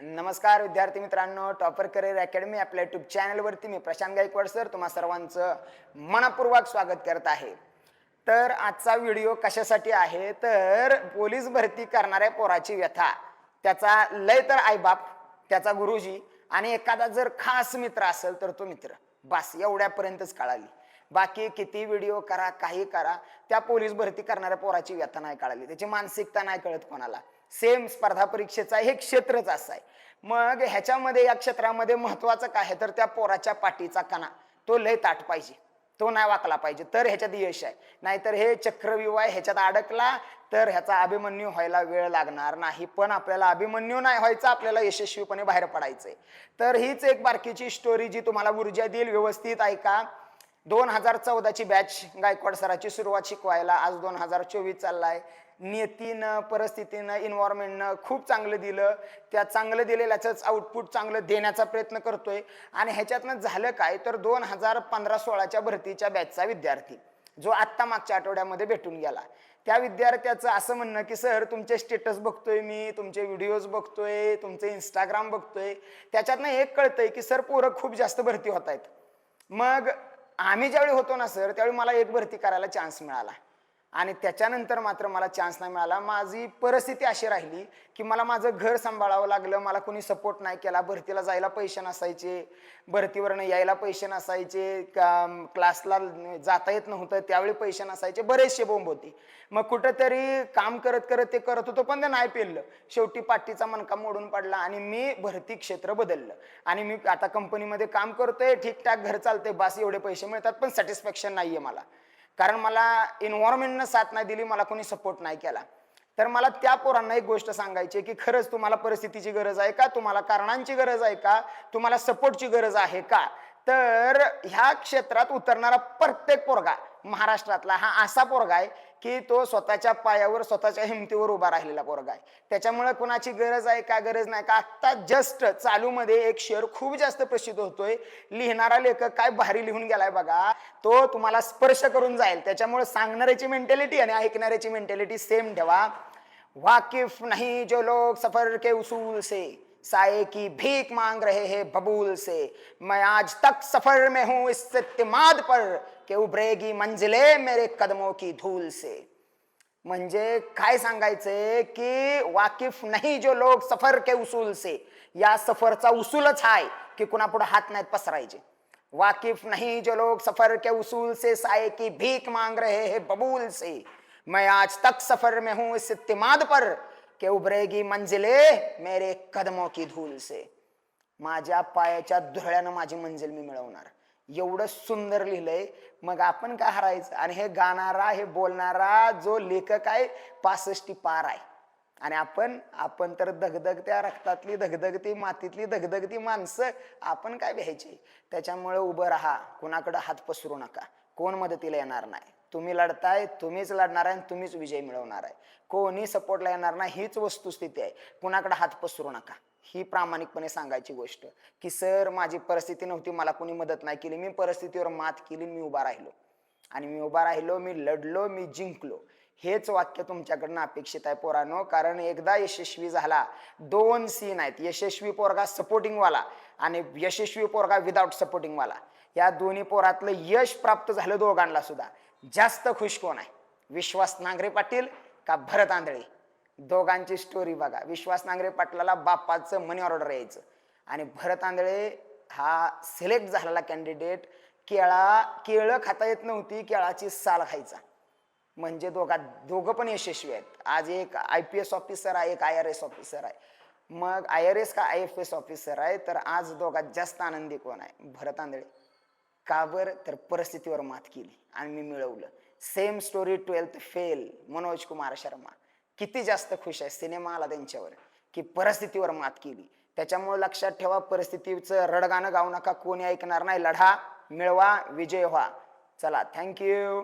नमस्कार विद्यार्थी मित्रांनो. टॉपर करिअर अकॅडमी आपल्या युट्यूब चॅनलवरती मी प्रशांत गायकवाड सर तुम्हा सर्वांचं मनपूर्वक स्वागत करत आहे. तर आजचा व्हिडिओ कशासाठी आहे? तर पोलीस भरती करणाऱ्या पोराची व्यथा. त्याचा लय तर आईबाप त्याचा गुरुजी आणि एखादा जर खास मित्र असेल तर तो मित्र. बस एवढ्यापर्यंतच कळाली. बाकी किती व्हिडिओ करा काही करा त्या पोलीस भरती करणाऱ्या पोराची व्यथा नाही कळाली. त्याची मानसिकता नाही कळत कोणाला. सेम स्पर्धा परीक्षेचा हे क्षेत्रच असं आहे. मग ह्याच्यामध्ये या क्षेत्रामध्ये महत्वाचं काय आहे? तर त्या पोराच्या पाठीचा कणा. तो लय ताट पाहिजे. तो नाही वाकला पाहिजे. तर ह्याच्यात यश आहे. नाहीतर हे चक्रव्यूह आहे. ह्याच्यात अडकला तर ह्याचा अभिमन्यू व्हायला वेळ लागणार नाही. पण आपल्याला अभिमन्यू नाही व्हायचा आपल्याला यशस्वीपणे बाहेर पडायचंय. तर हीच एक बारकीची स्टोरी जी तुम्हाला ऊर्जा देईल व्यवस्थित ऐका दोन हजार चौदाची बॅच गायकवाड सराची सुरुवात शिकवायला आज दोन हजार चोवीस चालला आहे नियतीनं परिस्थितीनं इन्व्हायरमेंटनं खूप चांगलं दिलं. त्या चांगलं दिलेल्याचंच आउटपुट चांगलं देण्याचा प्रयत्न करतोय. आणि ह्याच्यातनं झालं काय? तर दोन हजार पंधरा सोळाच्या भरतीच्या बॅचचा विद्यार्थी जो आत्ता मागच्या आठवड्यामध्ये भेटून गेला. त्या विद्यार्थ्याचं असं म्हणणं की सर तुमचे स्टेटस बघतोय मी तुमचे व्हिडिओज बघतोय तुमचे इंस्टाग्राम बघतोय. त्याच्यातनं एक कळतंय की सर पोरं खूप जास्त भरती होत आहेत मग आम्ही ज्यावेळी होतो ना सर त्यावेळी मला एक भरती करायला चान्स मिळाला. आणि त्याच्यानंतर मात्र मला चान्स नाही मिळाला. माझी परिस्थिती अशी राहिली की मला माझं घर सांभाळावं लागलं. मला कोणी सपोर्ट नाही केला. भरतीला जायला पैसे नसायचे. भरतीवरनं यायला पैसे नसायचे. क्लासला जाता येत नव्हतं. त्यावेळी पैसे नसायचे. बरेचसे बोंब होते. मग कुठंतरी काम करत करत ते करत होतो पण ते नाही पेललं. शेवटी पाठीचा मनका मोडून पडला आणि मी भरती क्षेत्र बदललं. आणि मी आता कंपनीमध्ये काम करतोय. ठीकठाक घर चालतंय. बास एवढे पैसे मिळतात पण सॅटिस्फॅक्शन नाही आहे मला. कारण मला एन्व्हायरमेंटनं साथ नाही दिली मला कोणी सपोर्ट नाही केला. तर मला त्या पोरांना एक गोष्ट सांगायची आहे की खरंच तुम्हाला परिस्थितीची गरज आहे का? तुम्हाला कारणांची गरज आहे का? तुम्हाला सपोर्टची गरज आहे का? तर ह्या क्षेत्रात उतरणारा प्रत्येक पोरगा महाराष्ट्रातला हा असा पोरगा आहे की तो स्वतःच्या पायावर स्वतःच्या हिमतीवर उभा राहिलेला पोरगा आहे. त्याच्यामुळे कुणाची गरज आहे का गरज नाही? का आत्ता जस्ट चालूमध्ये एक शेअर खूप जास्त प्रसिद्ध होतोय. लिहिणारा लेखक काय भारी लिहून गेलाय बघा. तो तुम्हाला स्पर्श करून जाईल. त्याच्यामुळे सांगणाऱ्याची मेंटॅलिटी आणि ऐकणाऱ्याची मेंटॅलिटी सेम ठेवा. वाकिफ नाही जो लोग सफर के उसूल से. साए की भीख मांग रहे हैं बबूल से. मैं आज तक सफर में हूं इस इत्तेमाद पर. कि उभरेगी मंजिले मेरे कदमों की धूल से। म्हणजे काय सांगायचंय की वाकिफ नाही जो लोग सफ़र के उसूल से, या सफरचा उसूलच आहे की कुणापुढे हात नाहीत पसरायचे। वाकिफ नहीं जो लोग सफ़र के उसूल से साए की भीख मांग रहे हैं बबूल से। मैं आज तक सफ़र में हूँ इस इत्तेमाद पर कि उभरेगी मंजिले मेरे कदमों की धूल से। माझ्या पायाच्या धुळ्यानं माझी मंजिल मी मिळवणार। एवढं सुंदर लिहिलंय. मग आपण काय हरायचं? आणि हे गाणारा हे बोलणारा जो लेखक आहे पासष्टी पार आहे. आणि आपण आपण तर धगधगत्या रक्तातली धगधगती मातीतली धगधगती माणसं आपण काय भ्यायचे त्याच्यामुळे उभं राहा. कुणाकडं हात पसरू नका. कोण मदतीला येणार नाही? तुम्ही लढताय तुम्हीच लढणार आहे आणि तुम्हीच विजय मिळवणार आहे. कोणी सपोर्टला येणार नाही हीच वस्तुस्थिती आहे. कुणाकडे हात पसरू नका. ही प्रामाणिकपणे सांगायची गोष्ट की सर माझी परिस्थिती नव्हती मला कोणी मदत नाही केली. मी परिस्थितीवर मात केली मी उभा राहिलो. आणि मी उभा राहिलो मी लढलो मी जिंकलो. हेच वाक्य तुमच्याकडनं अपेक्षित आहे पोरानो. कारण एकदा यशस्वी झाला दोन सीन आहेत. यशस्वी पोरगा सपोर्टिंगवाला आणि यशस्वी पोरगा विदाउट सपोर्टिंगवाला या दोन्ही पोरातलं यश प्राप्त झालं दोघांना सुद्धा. जास्त खुश कोण आहे? विश्वास नांगरे पाटील का भरत आंधळे? दोघांची स्टोरी बघा. विश्वास नांगरे पाटलाला बापाचं मनी ऑर्डर यायचं. आणि भरत आंधळे हा सिलेक्ट झालेला कॅन्डिडेट केळा केळं खाता येत नव्हती केळाची साल खायचा. म्हणजे दोघा दोघं पण यशस्वी आहेत. आज एक आय पी एस ऑफिसर आहे एक आय आर एस ऑफिसर आहे. मग आय आर एस का आय एफ एस ऑफिसर आहे? तर आज दोघात जास्त आनंदी कोण आहे? भरत आंधळे. का बरं? तर परिस्थितीवर मात केली आणि मी मिळवलं. Same story twelfth fail Manoj Kumar Sharma. किती जास्त खुश आहे सिनेमा आला त्यांच्यावर की परिस्थितीवर मात केली. त्याच्यामुळे लक्षात ठेवा परिस्थितीचं रडगाणं गाऊ नका कोणी ऐकणार नाही. लढा मिळवा विजय व्हा. चला थँक्यू